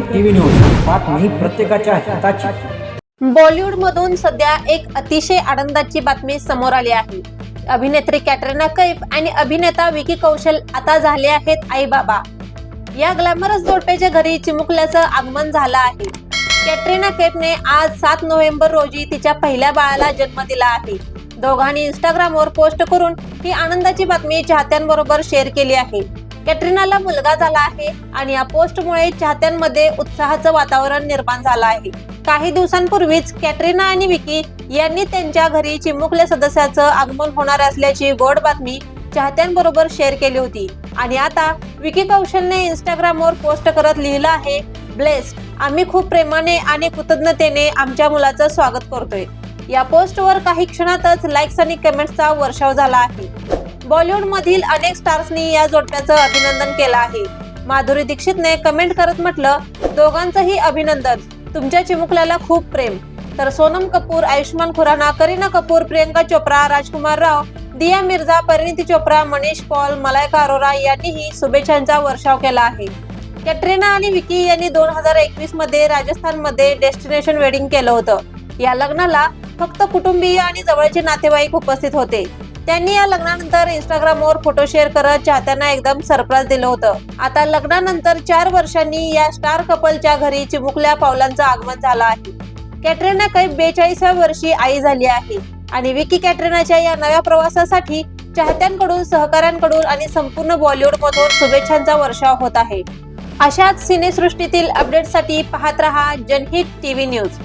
TV news बातमी प्रत्येकाच्या हिताची. बॉलिवूड मधून सध्या एक अतिशय आनंदाची बातमी समोर आली आहे. अभिनेत्री कॅटरीना कैफ आणि अभिनेता विकी कौशल आता झाले आहेत आई बाबा या ग्लॅमरस जोडप्याच्या घरी चिमुकल्याचं आगमन झालं आहे. कॅटरीना कैफने आज सात नोव्हेंबर रोजी तिच्या पहिल्या बाळाला जन्म दिला आहे. दोघांनी इंस्टाग्रामवर पोस्ट करून ही आनंदाची बातमी चाहत्यांबरोबर शेअर केली आहे. कॅटरिनाला मुलगा झाला आहे आणि या पोस्टमुळे चाहत्यांमध्ये उत्साहाचं वातावरण निर्माण झालं आहे. काही दिवसांपूर्वीच कॅटरिना आणि विकी यांनी त्यांच्या घरी चिमुकल्या सदस्याचं आगमन होणार असल्याची गोड बातमी चाहत्यांबरोबर शेअर केली होती. आणि आता विकी कौशलने इंस्टाग्रामवर पोस्ट करत लिहिलं आहे ब्लेस्ड. आम्ही खूप प्रेमाने आणि कृतज्ञतेने आमच्या मुलाचं स्वागत करतोय. या पोस्टवर काही क्षणातच लाईक्स आणि कमेंट्सचा वर्षाव झाला आहे. बॉलिवूडमधील अनेक स्टार्सनी या जोडप्याचं अभिनंदन केलं आहे. माधुरी दीक्षितने कमेंट करत म्हटलं दोघांचंही अभिनंदन. तुमच्या चिमुकल्याला खूप प्रेम. तर सोनम कपूर आयुष्मान खुराना करीना कपूर प्रियंका चोप्रा राजकुमार राव दिया मिर्झा परिणिती चोप्रा मनीष पॉल मलायका अरोरा यांनीही शुभेच्छांचा वर्षाव केला आहे. कॅटरीना आणि विकी यांनी दोन हजार एकवीसमध्ये राजस्थानमध्ये डेस्टिनेशन वेडिंग केलं होतं. या लग्नाला फक्त कुटुंबीय आणि जवळचे नातेवाईक उपस्थित होते. त्यांनी या लग्नानंतर इंस्टाग्रामवर फोटो शेअर करत चाहत्यांना एकदम सरप्राईज दिलं होतं. आता लग्नानंतर चार वर्षांनी या स्टार कपलच्या घरी चिमुकल्या पावलांचं आगमन झालं आहे. कॅटरीना कैफ बेचाळीसव्या वर्षी आई झाली आहे आणि विकी कॅटरीनाच्या या नव्या प्रवासासाठी चाहत्यांकडून सहकाऱ्यांकडून आणि संपूर्ण बॉलिवूड मधून शुभेच्छांचा वर्षाव होत आहे. अशाच सिनेसृष्टीतील अपडेटसाठी पाहत रहा जनहित टीव्ही न्यूज